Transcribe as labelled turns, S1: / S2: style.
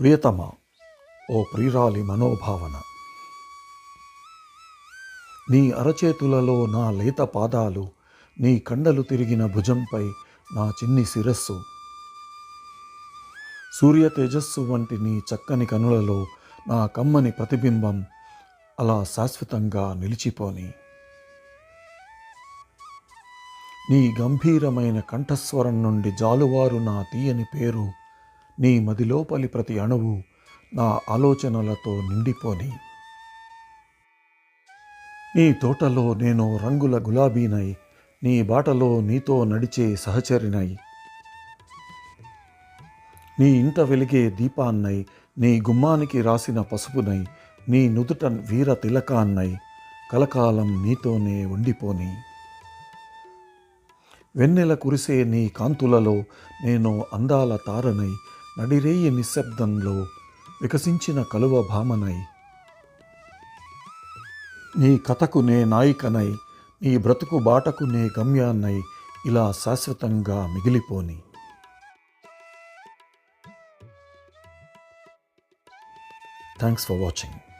S1: ప్రియతమ ఓ ప్రియురాలి మనోభావన. నీ అరచేతులలో నా లేత పాదాలు నీ కండలు తిరిగిన భుజంపై నా చిన్ని శిరస్సు. సూర్య తేజస్సు వంటి నీ చక్కని కనులలో నా కమ్మని ప్రతిబింబం అలా శాశ్వతంగా నిలిచిపోని. నీ గంభీరమైన కంఠస్వరం నుండి జాలువారు నా తీయని పేరు నీ మదిలోపలి ప్రతి అణువు నా ఆలోచనలతో నిండిపోని. నీ తోటలో నేను రంగుల గులాబీనై నీ బాటలో నీతో నడిచే సహచరినై. నీ ఇంట వెలిగే దీపాన్నై నీ గుమ్మానికి రాసిన పసుపునై నీ నుదుట వీర తిలకాన్నై కలకాలం నీతోనే ఉండిపోని. వెన్నెల కురిసే నీ కాంతులలో నేను అందాల తారనై నడిరేయి నిశ్శబ్దంలో వికసించిన కలువ భామనై. నీ కథకు నే నాయికనై నీ బ్రతుకు బాటకు నే గమ్యాన్నై ఇలా శాశ్వతంగా మిగిలిపోని. Thanks for watching.